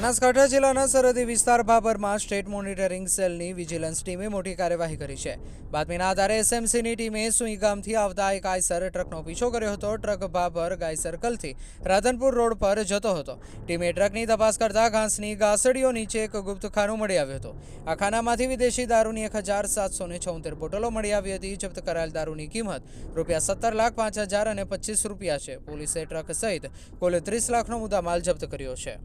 બનાસકાંઠા જિલ્લાના સરહદી વિસ્તાર ભાભરમાં સ્ટેટ મોનિટરિંગ સેલની વિજિલન્સ ટીમે મોટી કાર્યવાહી કરી છે. બાતમીના આધારે એસએમસીની ટીમે સુઈ ગામથી આવતા એક આયસર ટ્રકનો પીછો કર્યો હતો. ટ્રક ભાભર ગાય સર્કલથી રાધનપુર રોડ પર જતો હતો. ટીમે ટ્રકની તપાસ કરતા ઘાસની ગાસડીઓ નીચે એક ગુપ્ત ખાનું મળી આવ્યું હતું. આ ખાનામાંથી વિદેશી દારૂની એક હજાર સાતસો ને છોતેર બોટલો મળી આવી હતી. જપ્ત કરાયેલ દારૂની કિંમત રૂપિયા સત્તર લાખ પાંચ હજાર અને પચીસ રૂપિયા છે. પોલીસે ટ્રક સહિત કુલ ત્રીસ લાખનો મુદ્દામાલ જપ્ત કર્યો છે.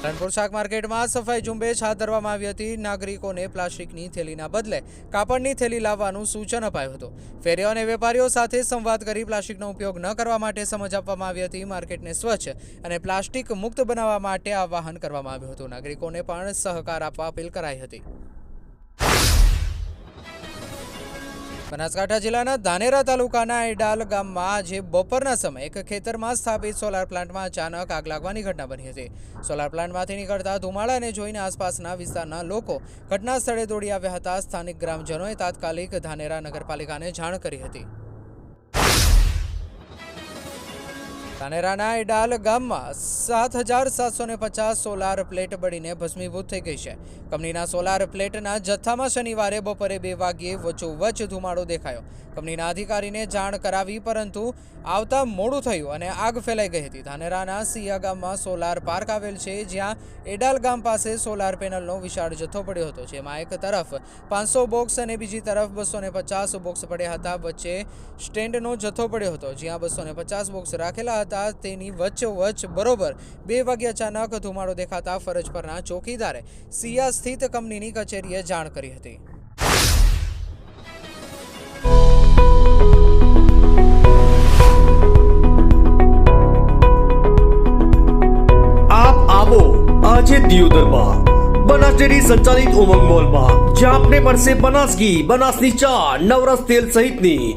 રણપુર શાક માર્કેટમાં સફાઈ ઝુંબેશ હાથ ધરવામાં આવી હતી. નાગરિકોને પ્લાસ્ટિકની થેલીના બદલે કાપડની થેલી લાવવાનું સૂચન અપાયું હતું. ફેરીઓ અને વેપારીઓ સાથે સંવાદ કરી પ્લાસ્ટિકનો ઉપયોગ ન કરવા માટે સમજ આપવામાં આવી હતી. માર્કેટને સ્વચ્છ અને પ્લાસ્ટિક મુક્ત બનાવવા માટે આહ્વાન કરવામાં આવ્યું હતું. નાગરિકોને પણ સહકાર આપવા અપીલ કરાઈ હતી. બનાસકાંઠા જિલ્લાના ધાનેરા તાલુકાના એડાલ ગામમાં આજે બપોરના સમયે એક ખેતરમાં સ્થાપિત સોલાર પ્લાન્ટમાં અચાનક આગ લાગવાની ઘટના બની હતી. સોલાર પ્લાન્ટમાંથી નીકળતા ધુમાડાને જોઈને આસપાસના વિસ્તારના લોકો ઘટના સ્થળે દોડી આવ્યા હતા. સ્થાનિક ગ્રામજનોએ તાત્કાલિક ધાનેરા નગરપાલિકાને જાણ કરી હતી. ધાનેરાના એડાલ ગામમાં સાત હજાર સાતસો ને પચાસ સોલાર પ્લેટ બળીને ભસ્મીભૂત થઈ ગઈ છે. કંપનીના સોલાર પ્લેટના જથ્થામાં શનિવારે બપોરે બે વાગ્યે વચોવચ ધુમાડો દેખાયો. કંપનીના અધિકારીને જાણ કરાવી, પરંતુ આવતા મોડું થયું અને આગ ફેલાઈ ગઈ હતી. ધાનેરાના સિયા ગામમાં સોલાર પાર્ક આવેલ છે, જ્યાં એડાલ ગામ પાસે સોલાર પેનલનો વિશાળ જથ્થો પડ્યો હતો, જેમાં એક તરફ પાંચસો બોક્સ અને બીજી તરફ બસો પચાસ બોક્સ પડ્યા હતા. વચ્ચે સ્ટેન્ડનો જથ્થો પડ્યો હતો, જ્યાં બસો પચાસ બોક્સ રાખેલા હતા. તેની વચ્ચોવચ્ચ બરોબર. બે વાગે અચાનક ધુમાડો દેખાતા ફરજ પરના ચોકીદારે સિયા સ્થિત કંપનીની કચેરીએ જાણ કરી હતી. આજે દિયોદરમાં. બનાસ ડેરી સંચાલિત ઉમંગ મોલમાં. જ્યાં આપને મળશે બનાસ ઘી બનાસની ચા, નવરસ તેલ સહિતની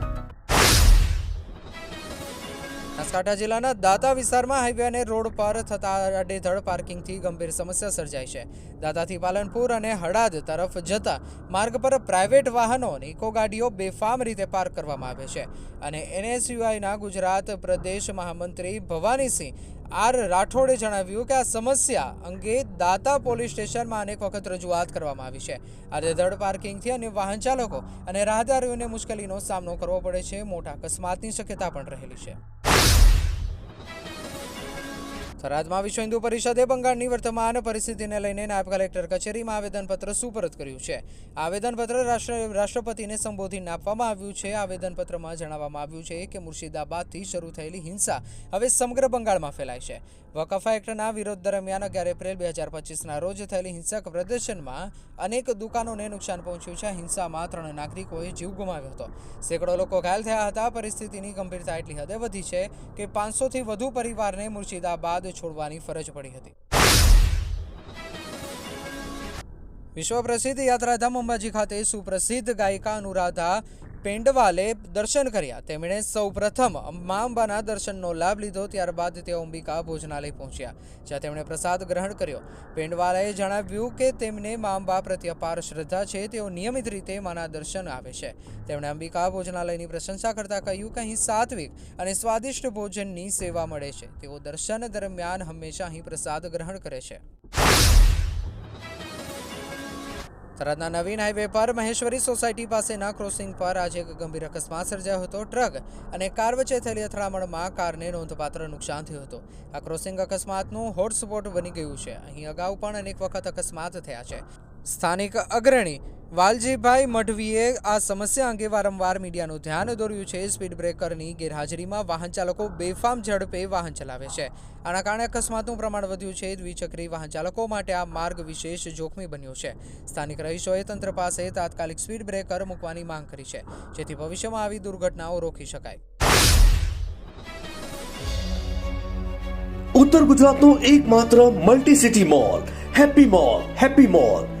બનાસકાંઠા જિલ્લાના દાતા વિસ્તારમાં હાઈવે અને રોડ પર થતા અડેધડ પાર્કિંગથી ગંભીર સમસ્યા સર્જાઈ છે. દાતાથી પાલનપુર અને હડાદ તરફ જતા માર્ગ પર પ્રાઇવેટ વાહનો અને ઇકો ગાડીઓ બેફામ રીતે પાર્ક કરવામાં આવે છે અને એનએસયુઆઈના ગુજરાત પ્રદેશ મહામંત્રી ભવાનીસિંહ આર રાઠોડે જણાવ્યું કે આ સમસ્યા અંગે દાતા પોલીસ સ્ટેશનમાં અનેક વખત રજૂઆત કરવામાં આવી છે. આડેધડ પાર્કિંગથી અન્ય વાહન ચાલકો અને રાહદારીઓને મુશ્કેલીનો સામનો કરવો પડે છે. મોટા અકસ્માતની શક્યતા પણ રહેલી છે. થરાદમાં વિશ્વ હિન્દુ પરિષદે બંગાળની વર્તમાન પરિસ્થિતિને લઈને નાયબ કલેક્ટર કચેરીમાં આવેદનપત્ર સુપરત કર્યું છે. આવેદનપત્ર રાષ્ટ્ર, રાષ્ટ્રપતિને સંબોધીને આપવામાં આવ્યું છે. આવેદનપત્રમાં જણાવવામાં આવ્યું છે કે મુર્શિદાબાદથી શરૂ થયેલી હિંસા હવે સમગ્ર બંગાળમાં ફેલાય છે. વકફા એક્ટના વિરોધ દરમિયાન અગિયાર એપ્રિલ બે હજાર પચીસના રોજ થયેલી હિંસક પ્રદર્શનમાં અનેક દુકાનોને નુકસાન પહોંચ્યું છે. હિંસામાં ત્રણ નાગરિકોએ જીવ ગુમાવ્યો હતો. સેંકડો લોકો ઘાયલ થયા હતા. પરિસ્થિતિની ગંભીરતા એટલી હદે વધી છે કે પાંચસોથી વધુ પરિવારને મુર્શિદાબાદ છોડવાની ફરજ પડી હતી. વિશ્વ પ્રસિદ્ધ યાત્રાધામ અંબાજી ખાતે સુપ્રસિદ્ધ ગાયિકા અનુરાધા પેંડવાલે દર્શન કર્યા. તેમણે સૌપ્રથમ મા અંબાના દર્શનનો લાભ લીધો, ત્યારબાદ તેઓ અંબિકા ભોજનાલય પહોંચ્યા, જ્યાં તેમણે પ્રસાદ ગ્રહણ કર્યો. પેંડવાલાએ જણાવ્યું કે તેમને મા અંબા પ્રત્યે અપાર શ્રદ્ધા છે, તેઓ નિયમિત રીતે માના દર્શન આવે છે. તેમણે અંબિકા ભોજનાલયની પ્રશંસા કરતા કહ્યું કે અહીં સાત્વિક અને સ્વાદિષ્ટ ભોજનની સેવા મળે છે. તેઓ દર્શન દરમિયાન હંમેશા અહીં પ્રસાદ ગ્રહણ કરે છે. થરાદના નવીન હાઈવે પર મહેશ્વરી સોસાયટી પાસેના ક્રોસિંગ પર આજે એક ગંભીર અકસ્માત સર્જાયો હતો. ટ્રક અને કાર વચ્ચે થયેલી અથડામણમાં કારને નોંધપાત્ર નુકસાન થયું હતું. આ ક્રોસિંગ અકસ્માતનું હોટસ્પોટ બની ગયું છે. અહીં અગાઉ પણ અનેક વખત અકસ્માત થયા છે. સ્થાનિક અગ્રણી વાલજીભાઈ મઢવીએ આ સમસ્યા અંગે વારંવાર મીડિયાનું ધ્યાન દોર્યું છે. સ્પીડ બ્રેકરની ગેરહાજરીમાં વાહન ચાલકો બેફામ ઝડપે વાહન ચલાવે છે. આના કારણે અકસ્માતનું પ્રમાણ વધ્યું છે. દ્વિચક્રી વાહન ચાલકો માટે આ માર્ગ વિશેષ જોખમી બન્યો છે. સ્થાનિક રહીશોએ તંત્ર પાસે તાત્કાલિક સ્પીડ બ્રેકર મૂકવાની માંગ કરી છે. જેથી ભવિષ્યમાં આવી દુર્ઘટનાઓ રોકી શકાય. ઉત્તર ગુજરાતનો એકમાત્ર multi city mall happy mall happy mall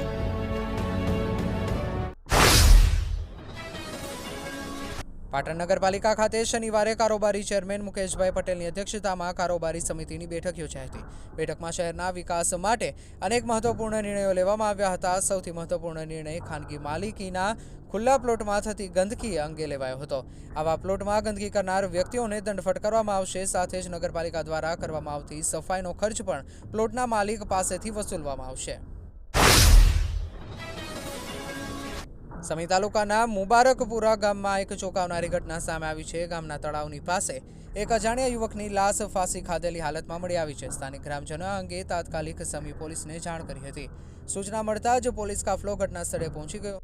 Patan નગરપાલિકા ખાતે શનિવારે કારોબારી ચેરમેન મુકેશભાઈ પટેલની અધ્યક્ષતામાં કારોબારી સમિતિની બેઠક યોજાઈ હતી. બેઠકમાં શહેરના વિકાસ માટે અનેક મહત્વપૂર્ણ નિર્ણયો લેવામાં આવ્યા હતા. સૌથી મહત્વપૂર્ણ નિર્ણય ખાનગી માલિકીના ખુલ્લા પ્લોટમાં થતી ગંદકી અંગે લેવાયો હતો. આવા પ્લોટમાં ગંદકી કરનાર વ્યક્તિઓને દંડ ફટકારવામાં આવશે. સાથે જ નગરપાલિકા દ્વારા કરવામાં આવતી સફાઈનો ખર્ચ પણ પ્લોટના માલિક પાસેથી વસૂલવામાં આવશે. સમી તાલુકાના મુબારકપુરા ગામમાં એક ચોંકાવનારી ઘટના સામે આવી છે. ગામના તળાવની પાસે એક અજાણ્યા યુવકની લાશ ફાંસી ખાધેલી હાલતમાં મળી આવી છે. સ્થાનિક ગ્રામજનો અંગે તાત્કાલિક સમી પોલીસને જાણ કરી હતી. સૂચના મળતા જ પોલીસ કાફલો ઘટના સ્થળે પહોંચી ગયો.